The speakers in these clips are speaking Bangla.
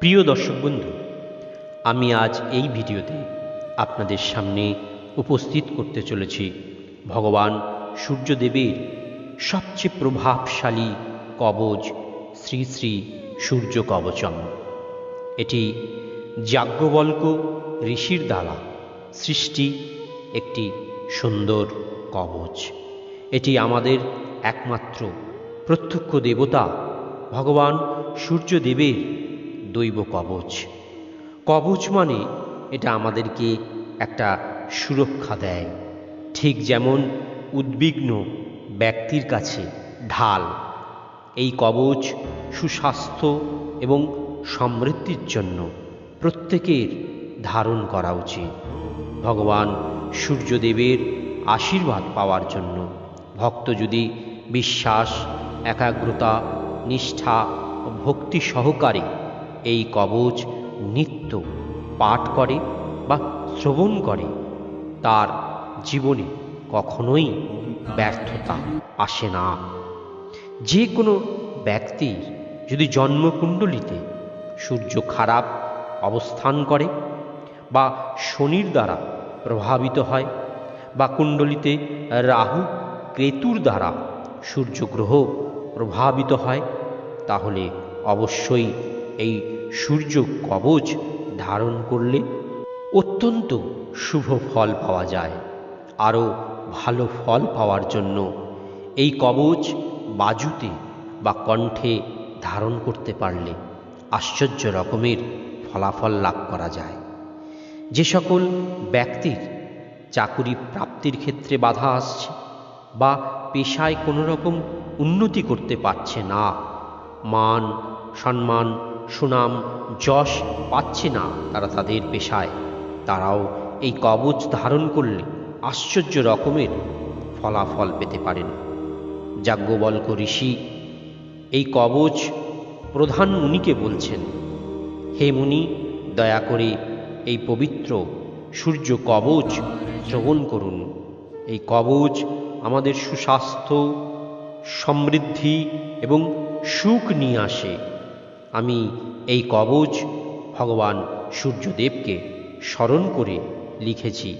প্রিয় দর্শক বন্ধু, আমি আজ এই ভিডিওতে আপনাদের সামনে উপস্থিত করতে চলেছি ভগবান সূর্যদেবের সবচেয়ে প্রভাবশালী কবচ শ্রী শ্রী সূর্য কবচম। এটি যাজ্ঞবল্ক ঋষির দ্বারা সৃষ্টি একটি সুন্দর কবচ। এটি আমাদের একমাত্র প্রত্যক্ষ দেবতা ভগবান সূর্যদেবের দৈব কবচ। কবচ মানে এটা আমাদেরকে একটা সুরক্ষা দেয়। ঠিক যেমন উদ্বিগ্ন ব্যক্তির কাছে ঢাল। এই কবচ সুস্বাস্থ্য এবং সমৃদ্ধির জন্য প্রত্যেকের ধারণ করা উচিত। ভগবান সূর্যদেবের আশীর্বাদ পাওয়ার জন্য। ভক্ত যদি বিশ্বাস, একাগ্রতা, নিষ্ঠা ও ভক্তি সহকারে এই কবচ নিত্য, পাঠ করে বা শ্রবণ করে। তার জীবনে কখনোই ব্যর্থতা আসে না। যে কোনো ব্যক্তির যদি জন্মকুণ্ডলিতে সূর্য খারাপ অবস্থান করে বা শনির দ্বারা প্রভাবিত হয় বা কুণ্ডলিতে রাহু কেতুর দ্বারা সূর্যগ্রহ প্রভাবিত হয়, তাহলে অবশ্যই এই সূর্য কবচ ধারণ করলে অত্যন্ত শুভ ফল পাওয়া যায়, আরও ভালো ফল পাওয়ার জন্য এই কবচ বাজুতে বা কণ্ঠে ধারণ করতে পারলে আশ্চর্য রকমের ফলাফল লাভ করা যায়। যে সকল ব্যক্তির চাকুরি প্রাপ্তির ক্ষেত্রে বাধা আসছে বা পেশায় কোনো রকম উন্নতি করতে পারছে না, মান, সম্মান সুনাম যশ পাচ্ছে না তারা তাদের পেশায়। তারাও এই কবচ ধারণ করলে আশ্চর্য রকমের ফলাফল পেতে পারেন। যাজ্ঞবল্ক ঋষি, এই কবচ প্রধান মুনিকে বলছেন, হে মুনি, দয়া করে এই পবিত্র সূর্য কবচ শ্রবণ করুন। এই কবচ আমাদের সুস্বাস্থ্য, সমৃদ্ধি এবং সুখ নিয়ে আসে। আমি এই কবচ ভগবান সূর্যদেবকে স্মরণ করে লিখেছি,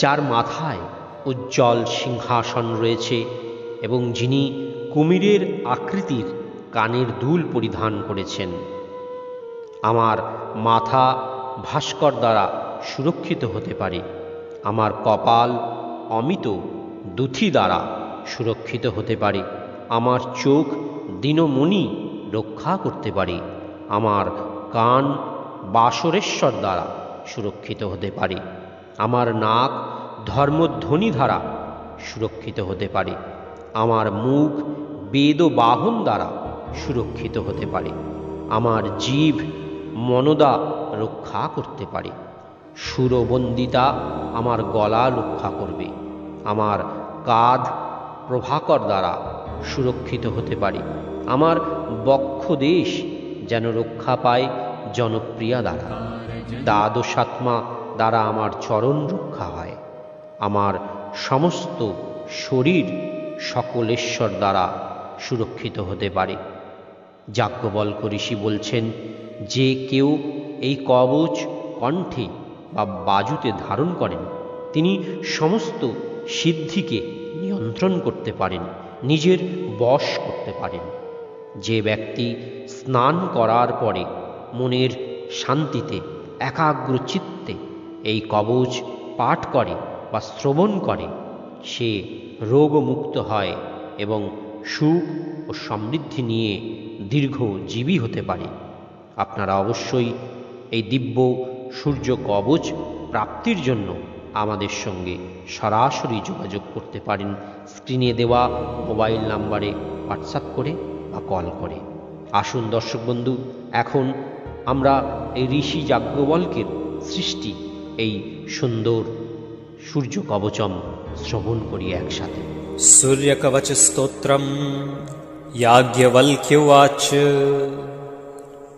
যার মাথায় উজ্জ্বল সিংহাসন রয়েছে এবং যিনি কুমিরের আকৃতির কানের দুল পরিধান করেছেন। আমার মাথা ভাস্কর দ্বারা সুরক্ষিত হতে পারে, আমার কপাল অমিত দুথি দ্বারা সুরক্ষিত হতে পারে, আমার চোখ দিনমণি রক্ষা করতে পারে, আমার কান বাসরেশ্বর দ্বারা সুরক্ষিত হতে পারে, আমার নাক ধর্মধ্বনি দ্বারা সুরক্ষিত হতে পারে, আমার মুখ বেদ বাহন দ্বারা সুরক্ষিত হতে পারে, আমার জীব মনদা রক্ষা করতে পারে, সুরবন্দিতা আমার গলা রক্ষা করবে, আমার কাঁধ প্রভাকর দ্বারা সুরক্ষিত হতে পারে আমার বক্ষ দেশ যেন রক্ষা পায় জনপ্রিয়া দ্বারা। দ্বাদশাত্মা দ্বারা আমার চরণ রক্ষা হয়। আমার সমস্ত শরীর সকলেশ্বর দ্বারা সুরক্ষিত হতে পারে। যাজ্ঞবল্ক ঋষি বলছেন, যে কেউ এই কবচ, কণ্ঠে বা বাজুতে ধারণ করেন, তিনি সমস্ত সিদ্ধিকে নিয়ন্ত্রণ করতে পারেন, নিজের বশ করতে পারেন। যে ব্যক্তি স্নান করার পরে মনের শান্তিতে একাগ্র চিত্তে এই কবচ পাঠ করে বা শ্রবণ করে, সে রোগমুক্ত হয় এবং সুখ ও সমৃদ্ধি নিয়ে দীর্ঘজীবী হতে পারে। আপনারা অবশ্যই এই দিব্য সূর্য কবচ প্রাপ্তির জন্য আমাদের সঙ্গে সরাসরি যোগাযোগ করতে পারেন। স্ক্রিনে দেওয়া মোবাইল নাম্বারে হোয়াটসঅ্যাপ করে বা কল করে আসুন দর্শক বন্ধু এখন আমরা এই ঋষি যাজ্ঞবল্কের সৃষ্টি এই সুন্দর সূর্য কবচম শ্রবণ করি একসাথে सूर्यकवचस्तोत्रम् याज्ञवल्क्युवाच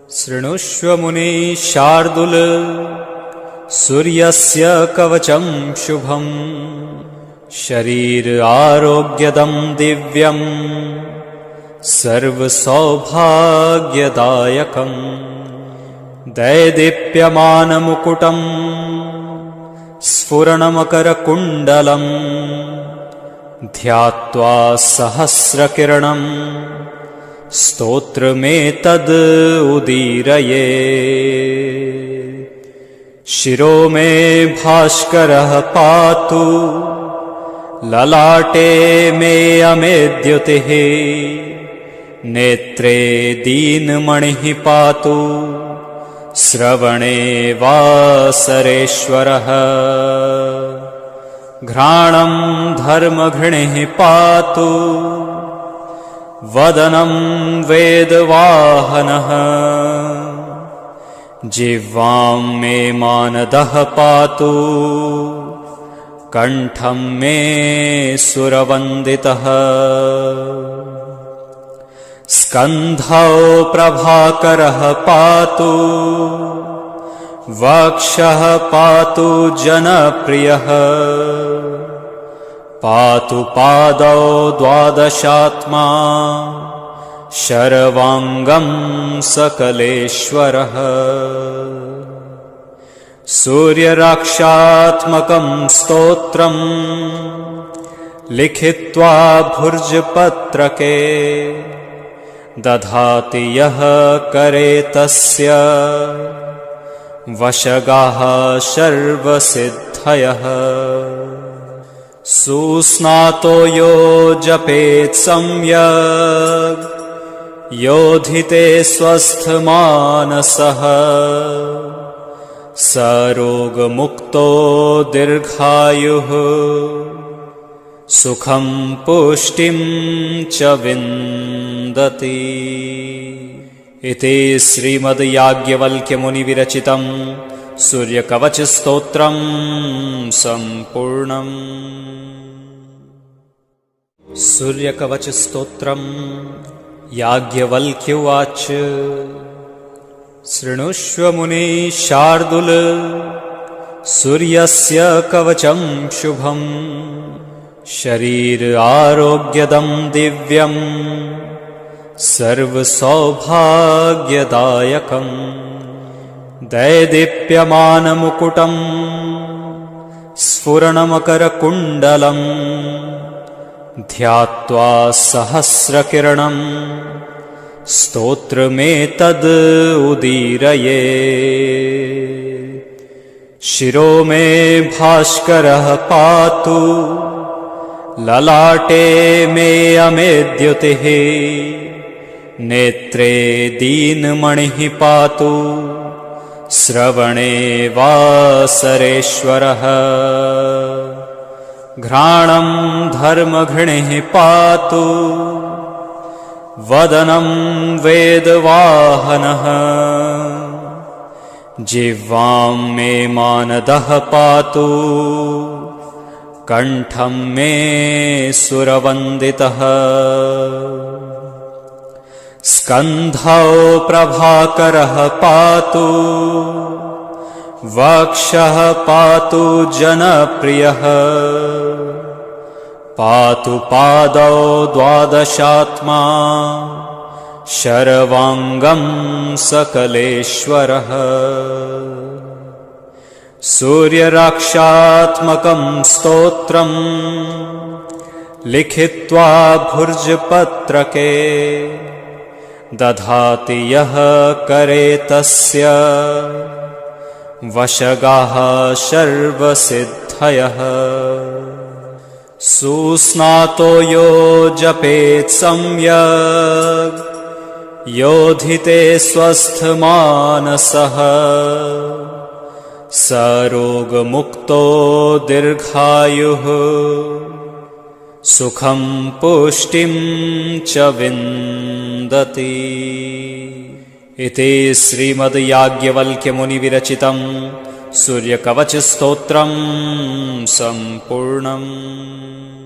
शृणुष्व मुने शार्दुल सूर्यस्य कवचं शुभम् शरीर आरोग्यदं दिव्यम् सर्वसौभाग्यदायकम् दैदीप्यमानमुकुटम् स्फुरणमकरकुण्डलम् ध्यात्वा सहस्रकिरणम् स्तोत्रमेतद् उदीरये। शिरो मे भास्करः पातु ललाटे मे अमेद्युतिः नेत्रे दीनमणिः पातु। श्रवणे वासरेश्वरः। घ्राणम् धर्मघृणिः पातु। वदनं वेदवाहनः। जिह्वां मे मानदः पातु। कण्ठं मे सुरवन्दितः स्कन्धौ प्रभाकरः पातु वक्षः पातु जनप्रियः। पातु पादौ द्वादशात्मा शर्वाङ्गं सकलेश्वरः। सूर्यराक्षात्मकं स्तोत्रम् लिखित्वा भुर्जपत्रके दधाति यः करे तस्य। वशगाः सर्वसिद्धयः सुस्नातो यो जपेत् सम्यक्। योधिते स्वस्थमानसः। स रोगमुक्तो दीर्घायुः। सुखं पुष्टिं च इति श्रीमद्याज्ञवल्क्यमुनिविरचितम् याज्ञवल्क्यमुनि सूर्यकवचस्तोत्रम् सम्पूर्णम् सूर्यकवचस्तोत्रम् याज्ञवल्क्युवाच शृणुष्व मुनि शार्दूल सूर्यस्य कवचम् शुभम् शरीर आरोग्यदम् दिव्यम्। सर्वसौभाग्यदायकम्। दैदीप्यमानमुकुटम्। स्फुरणमकरकुण्डलम्। ध्यात्वा सहस्रकिरणम्। स्तोत्रमेतद् उदीरये। शिरो मे भास्करः पातु। ललाटे मे अमेद्युतिः नेत्रे दीनमणिः पातु। श्रवणे वासरेश्वरः। घ्राणं धर्मघृणिः पातु। वदनं वेदवाहनः। जिह्वां मे मानदः पातु। कण्ठं मे सुरवन्दितः स्कन्धौ प्रभाकरः पातु वक्षः पातु जनप्रियः। पातु पादौ द्वादशात्मा शर्वाङ्गं सकलेश्वरः। सूर्यराक्षात्मकं स्तोत्रम् लिखित्वा भुर्जपत्रके दधाति यः करे तस्य। वशगाः सर्वसिद्धयः सुस्नातो यो जपेत् सम्यक्। योधिते स्वस्थमानसः। स रोगमुक्तो दीर्घायुः सुखं पुष्टिं च विन्दति। इति श्रीमद्याज्ञवल्क्यमुनिविरचितं सूर्यकवचस्तोत्रं सम्पूर्णम्